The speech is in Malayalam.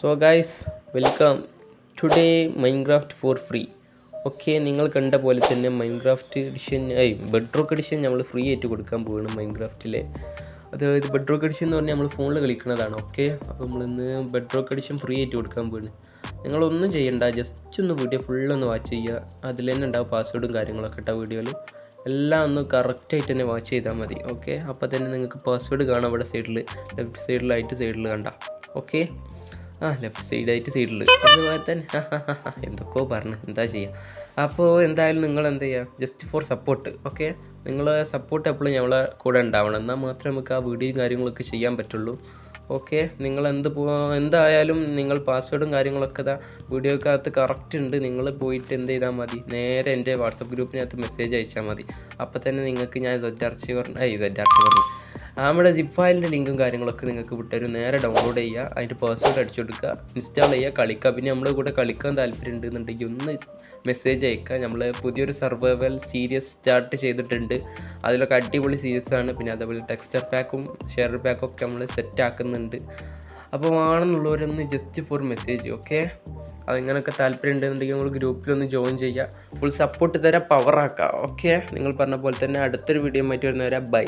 So guys welcome today Minecraft for free okay നിങ്ങൾ കണ്ട പോലെ തന്നെ Minecraft edition I bedrock edition നമ്മൾ ഫ്രീ ആയിട്ട് കൊടുക്കാൻ പോവുകയാണ് മൈൻക്രാഫ്റ്റിലെ അതായത് ബെഡ്റോക്ക് എഡിഷൻ എന്ന് പറഞ്ഞാൽ നമ്മൾ ഫോണിൽ കളിക്കുന്നതാണ് ഓക്കെ അപ്പോൾ നമ്മളിന്ന് ബെഡ്റോക്ക് എഡിഷൻ ഫ്രീ ആയിട്ട് കൊടുക്കാൻ പോവുകയാണ് നിങ്ങളൊന്നും ചെയ്യണ്ട ജസ്റ്റ് ഒന്ന് വീഡിയോ ഫുള്ളൊന്ന് വാച്ച് ചെയ്യുക. അതിൽ തന്നെ ഉണ്ടാവും പാസ്വേഡും കാര്യങ്ങളൊക്കെ ഇട്ട വീഡിയോയിൽ. എല്ലാം ഒന്ന് കറക്റ്റായിട്ട് തന്നെ വാച്ച് ചെയ്താൽ മതി ഓക്കെ അപ്പോൾ തന്നെ നിങ്ങൾക്ക് പാസ്വേഡ് കാണാം ഇവിടെ സൈഡിൽ ലെഫ്റ്റ് സൈഡിൽ റൈറ്റ് സൈഡിൽ കണ്ട ഓക്കെ ആ ലെഫ്റ്റ് സൈഡായിട്ട് സൈഡിൽ അതുപോലെ തന്നെ. എന്തൊക്കെയോ പറഞ്ഞു. എന്താ ചെയ്യുക അപ്പോൾ എന്തായാലും നിങ്ങൾ എന്ത് ചെയ്യുക ജസ്റ്റ് ഫോർ സപ്പോർട്ട് ഓക്കെ നിങ്ങൾ സപ്പോർട്ട് എപ്പോഴും ഞങ്ങളെ കൂടെ ഉണ്ടാവണം. എന്നാൽ മാത്രമേ നമുക്ക് ആ വീഡിയോയും കാര്യങ്ങളൊക്കെ ചെയ്യാൻ പറ്റുള്ളൂ ഓക്കെ നിങ്ങൾ എന്ത് പോ എന്തായാലും നിങ്ങൾ പാസ്വേഡും കാര്യങ്ങളൊക്കെ ഇതാ വീഡിയോക്കകത്ത് കറക്റ്റ് ഉണ്ട്. നിങ്ങൾ പോയിട്ട് എന്ത് ചെയ്താൽ മതി? നേരെ എന്റെ വാട്സപ്പ് ഗ്രൂപ്പിനകത്ത് മെസ്സേജ് അയച്ചാൽ മതി. അപ്പോൾ തന്നെ നിങ്ങൾക്ക് ഞാൻ ഇതൊറ്റ ഇതർച്ചി പറഞ്ഞു ഇതൊറ്റ ഇതർച്ചി പറഞ്ഞു. നമ്മുടെ സിപ്പ് ഫയലിന്റെ ലിങ്കും കാര്യങ്ങളൊക്കെ നിങ്ങൾക്ക് വിട്ടൊരു നേരെ ഡൗൺലോഡ് ചെയ്യുക അതിന്റെ പാസ്വേഡ് അടിച്ചു കൊടുക്കുക ഇൻസ്റ്റാൾ ചെയ്യുക കളിക്കുക. പിന്നെ നമ്മുടെ കൂടെ കളിക്കാൻ താല്പര്യം ഉണ്ടെന്നുണ്ടെങ്കിൽ ഒന്ന് മെസ്സേജ് അയക്കുക. നമ്മൾ പുതിയൊരു സർവൈവൽ സീരീസ് സ്റ്റാർട്ട് ചെയ്തിട്ടുണ്ട്. അതിലൊക്കെ അടിപൊളി സീരീസ് ആണ്. പിന്നെ അതേപോലെ ടെക്സ്റ്റർ പാക്കും ഷെയർ പാക്കും ഒക്കെ നമ്മൾ സെറ്റ് ആക്കുന്നുണ്ട്. അപ്പോൾ വേണമെന്നുള്ളവരൊന്ന് ജസ്റ്റ് ഫോർ മെസ്സേജ് ഓക്കെ അതിങ്ങനൊക്കെ താല്പര്യം ഉണ്ടെന്നുണ്ടെങ്കിൽ നമ്മൾ ഗ്രൂപ്പിലൊന്ന് ജോയിൻ ചെയ്യുക. ഫുൾ സപ്പോർട്ട് തരാം പവറാക്കുക ഓക്കെ നിങ്ങൾ പറഞ്ഞ പോലെ തന്നെ അടുത്തൊരു വീഡിയോ മാറ്റി വരുന്നവരെ ബൈ